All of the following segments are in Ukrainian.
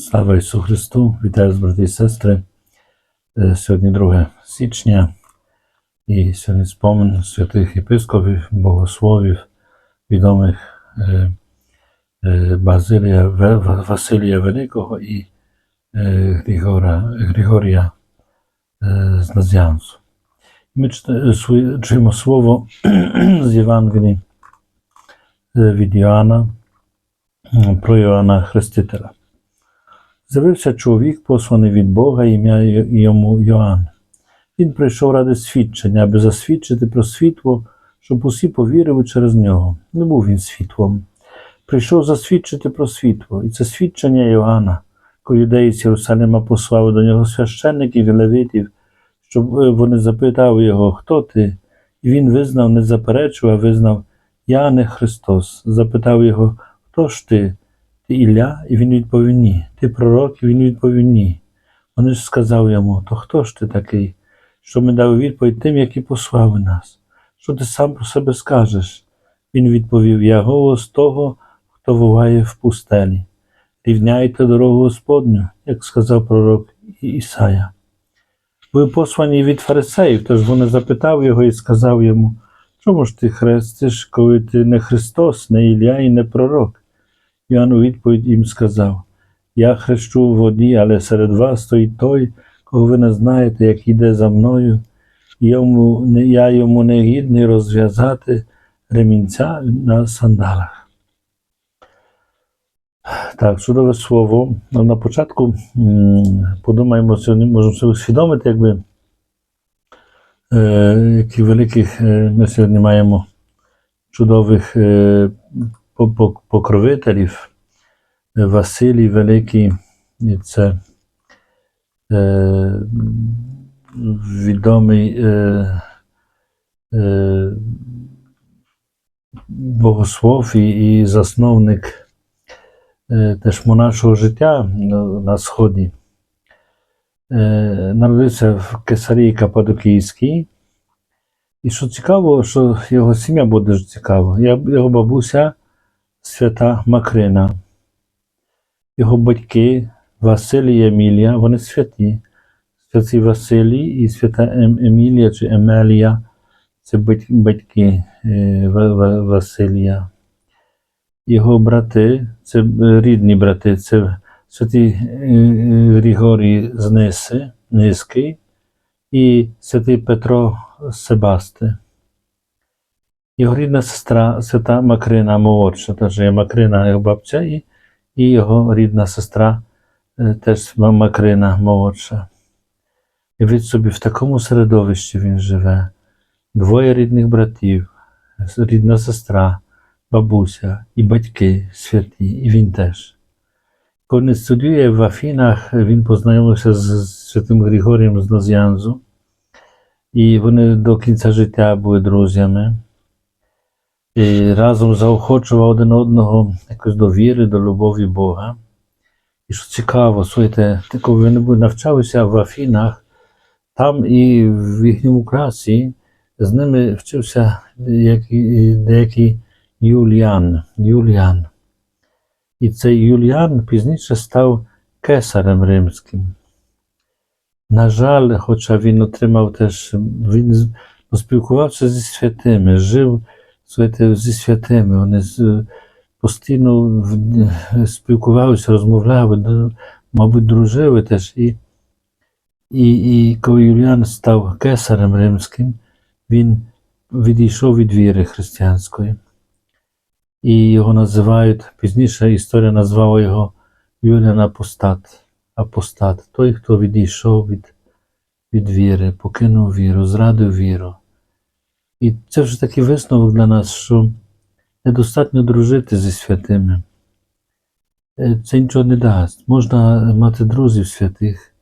Слава Ісусу Христу! Вітаю вас, брати і сестри. Е, Сьогодні 2 січня і сьогодні спомин святих єпископів, богословів, відомих е, е, Базилія Ве- Ва- Василія Великого і е, Григора, Григорія е, з Назіансу. Ми чита- свої- чуємо слово з Євангелії е, від Йоанна м, про Йоанна Хрестителя. З'явився чоловік, посланий від Бога, ім'я йому Йоанн. Він прийшов ради свідчення, аби засвідчити про світло, щоб усі повірили через нього. Не був він світлом. Прийшов засвідчити про світло, і це свідчення Йоанна, коли юдеї з Єрусалима послали до нього священників і левитів, щоб е, вони запитали його, хто ти? І він визнав, не заперечив, а визнав, я не Христос. Запитав його, хто ж ти? Ти Ілля? І він відповів ні. Ти пророк? І він відповів ні. Вони ж сказав йому, то хто ж ти такий, що ми дали відповідь тим, які послали нас? Що ти сам про себе скажеш? Він відповів: Я голос того, хто волає в пустелі. Рівняйте дорогу Господню, як сказав пророк Ісая. Були послані від фарисеїв, тож вони запитав його і сказав йому, чому ж ти хрестиш, коли ти не Христос, не Ілля і не пророк? Йоанн у відповідь їм сказав: Я хрещу в воді, але серед вас стоїть той, кого ви не знаєте, як іде за мною, йому, я йому не гідний розв'язати ремінця на сандалах. Так, чудове слово. Ну, на початку подумаємо, можемо собі усвідомити, якби, е, які великих е, ми сьогодні маємо чудових е, покровителів. Василій Великий, це е, відомий е, е, богослов і, і засновник е, теж монашого життя на, Сході. Е, народився в Кесарії Каппадокійській. І що цікаво, що його сім'я буде дуже цікаво. Його бабуся свята Макрина. Його батьки Василій і Емілія, вони святі. Святий Василій і свята Ем- Емілія чи Емелія це батьки е, Ва- Ва- Василія. Його брати, це е, рідні брати, це святий е, Григорій з Ниси, Низький і святий Петро Себасти. Його рідна сестра свята Макрина молодша, теж є Макрина його бабця, і, і його рідна сестра е, теж Макрина молодша. І від собі в такому середовищі він живе. Двоє рідних братів, рідна сестра, бабуся і батьки святі, і він теж. Коли він студіює в Афінах, він познайомився з святим Григорієм з Назіанзу, і вони до кінця життя були друзями. І разом заохочував один одного якось до віри, до любові Бога. І що цікаво, слухайте, ти коли вони навчалися в Афінах, там і в їхньому класі з ними вчився деякий, деякий Юліан. Юліан. І цей Юліан пізніше став кесарем римським. На жаль, хоча він отримав теж, він поспілкувався зі святими, жив слухайте, зі святими, вони з- постійно в- спілкувалися, розмовляли, мабуть, дружили теж. І, і, і коли Юліан став кесарем римським, він відійшов від віри християнської. І його називають, пізніше історія назвала його Юліан Апостат. Апостат, той, хто відійшов від, від віри, покинув віру, зрадив віру. І це вже такий висновок для нас, що недостатньо дружити зі святими. Е, Це нічого не дасть. Можна мати друзів святих,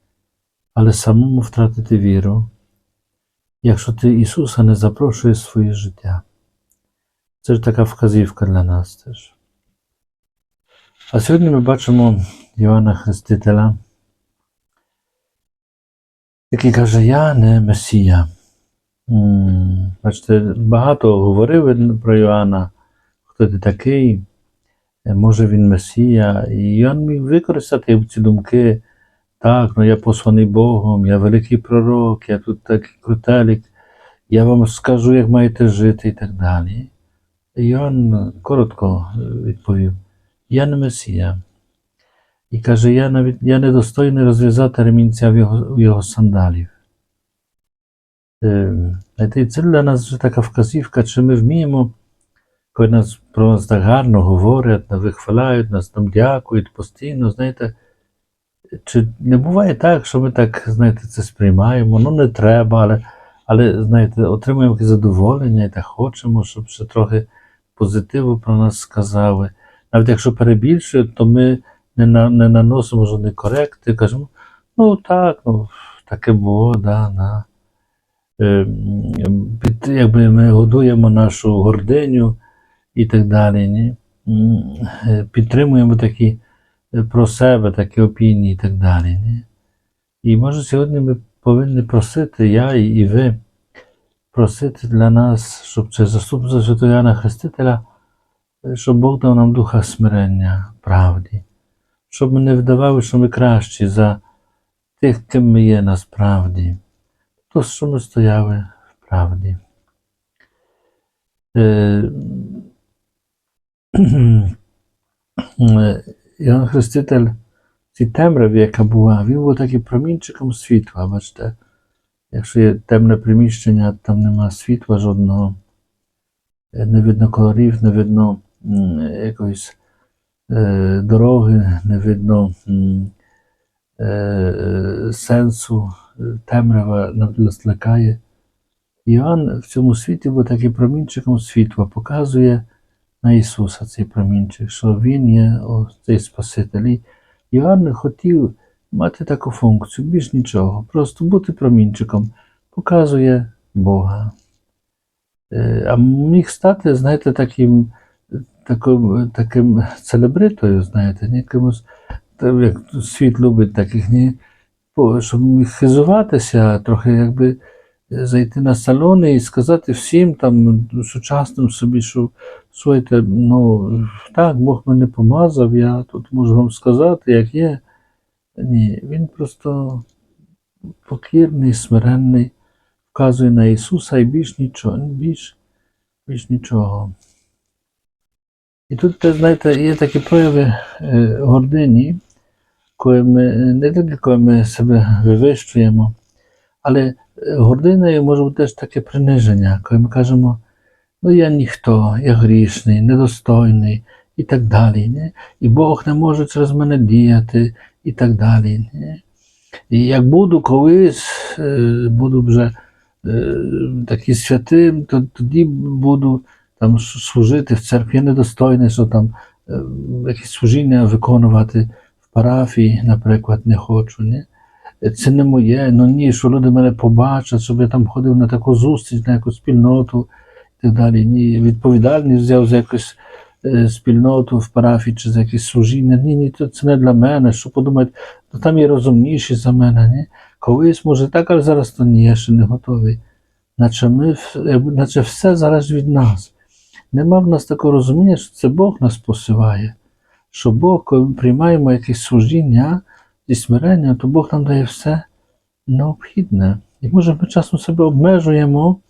але самому втратити віру, якщо ти Ісуса не запрошуєш в своє життя. Це ж така вказівка для нас теж. А сьогодні ми бачимо Йоанна Хрестителя, який каже: Я не Месія. Бачите, багато говорили про Йоанна, хто ти такий, е, може він Месія, і він міг використати ці думки. Так, ну я посланий Богом, я великий пророк, я тут такий крутелік, я вам скажу, як маєте жити і так далі. Йоанн коротко е, відповів: Я не Месія. І каже, я навіть я недостойний розв'язати ремінця в його, в його сандалів. І це для нас вже така вказівка, чи ми вміємо, коли нас про нас так гарно говорять, вихваляють, нас там дякують постійно, знаєте, чи не буває так, що ми так, знаєте, це сприймаємо, ну не треба, але, але знаєте, отримуємо якесь задоволення і так хочемо, щоб ще трохи позитиву про нас сказали. Навіть якщо перебільшують, то ми не, на, не наносимо жодних коректи, кажемо, ну так, ну, таке було, да, да. Е, під, якби ми годуємо нашу гординю і так далі. Ні? Е, Підтримуємо такі е, про себе, такі опінії і так далі. Ні? І може сьогодні ми повинні просити, я і, ви, просити для нас, щоб через заступництво Святого Яна Хрестителя, щоб Бог дав нам духа смирення, правді, щоб ми не вдавали, що ми кращі за тих, ким ми є насправді ми стояли в правді. Е, Іоанн Хреститель цій темряві, яка була, він був таким промінчиком світла. Бачите, якщо є темне приміщення, там нема світла жодного, е, не видно кольорів, не видно якоїсь е, дороги, не видно е, сенсу, е, темрява нас лякає. Іоанн в цьому світі був таким промінчиком світла, показує на Ісуса цей промінчик, що Він є о, цей Спаситель. І Іоанн хотів мати таку функцію, більш нічого, просто бути промінчиком, показує Бога. Е, А міг стати, знаєте, таким, таким, таким целебритою, знаєте, ні, кимось, та, як світ любить таких, ні, щоб міг хизуватися, трохи якби е, зайти на салони і сказати всім там сучасним собі, що слухайте, ну так, Бог мене помазав, я тут можу вам сказати, як є. Ні, він просто покірний, смиренний, вказує на Ісуса і більш нічого, більш, більш нічого. І тут, знаєте, є такі прояви е, гордині, коли ми не тільки коли ми себе вивищуємо, але е, гординою може бути теж таке приниження, коли ми кажемо, ну я ніхто, я грішний, недостойний і так далі. Не? І Бог не може через мене діяти і так далі. Не? І як буду колись, е, буду вже е, такий святим, то тоді буду там служити в церкві. Я недостойний, що там якісь служіння виконувати парафії, наприклад, не хочу. Ні? Це не моє, ну ні, що люди мене побачать, щоб я там ходив на таку зустріч, на якусь спільноту і так далі. Ні, відповідальність взяв за якусь е, спільноту в парафії чи за якесь служіння. Ні, ні, то це не для мене. Що подумають, ну там є розумніші за мене. Ні? Колись може так, але зараз то ні, я ще не готовий. Наче, ми, наче все залежить від нас. Нема в нас такого розуміння, що це Бог нас посилає. Що Бог, коли ми приймаємо якесь служіння зі смирення, то Бог нам дає все необхідне. І може ми часом себе обмежуємо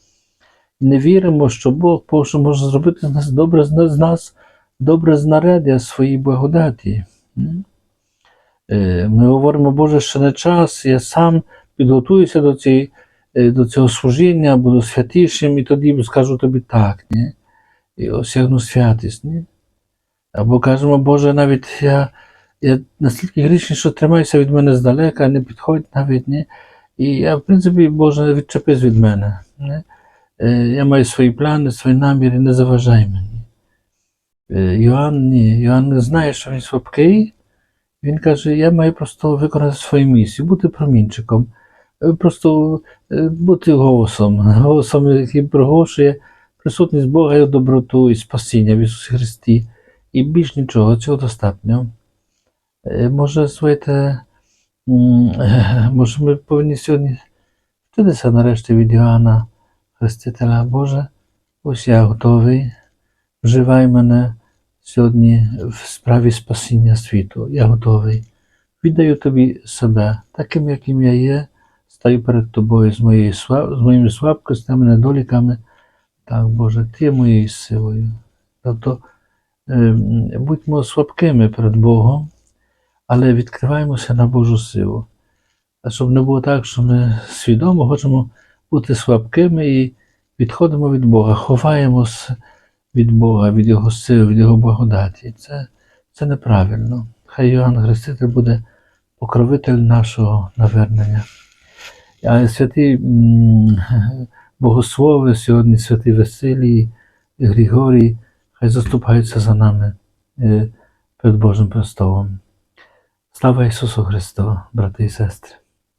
і не віримо, що Бог що може зробити з нас добре з нас, добре знаряддя своїй благодаті. Е, Ми говоримо, Боже, ще не час, я сам підготуюся до, цієї, е, до цього служіння, буду святішим, і тоді скажу тобі так, ні? і осягну святість. Ні? Або кажемо, Боже, навіть я, я настільки грішний, що тримайся від мене здалека, не підходь навіть. Ні? І я, в принципі, Боже, відчепись від мене. Ні? Е, Я маю свої плани, свої наміри, не заважай мені. Е, Йоанн ні. Йоанн знає, що він слабкий. Він каже, я маю просто виконати свою місію, бути промінчиком, е, просто бути голосом, голосом, який проголошує присутність Бога і доброту і спасіння в Ісусі Христі. І більш нічого, цього достатньо. Е, Може, слухайте, м, е, може, ми повинні сьогодні вчитися нарешті від Іоанна Хрестителя. Боже, ось я готовий, вживай мене сьогодні в справі спасіння світу. Я готовий. Віддаю тобі себе, таким, яким я є, стаю перед тобою з, моєю, слав- з моїми слабкостями, недоліками. Так, Боже, ти є моєю силою. Тобто ем, будьмо слабкими перед Богом, але відкриваємося на Божу силу. А щоб не було так, що ми свідомо хочемо бути слабкими і відходимо від Бога, ховаємося від Бога, від Його сил, від Його благодаті. Це, це неправильно. Хай Йоанн Хреститель буде покровитель нашого навернення. А святий м, богослови сьогодні, святий Василій, Григорій, хай заступаються за нами е, перед Божим престолом. Слава Ісусу Христу, брати і сестри!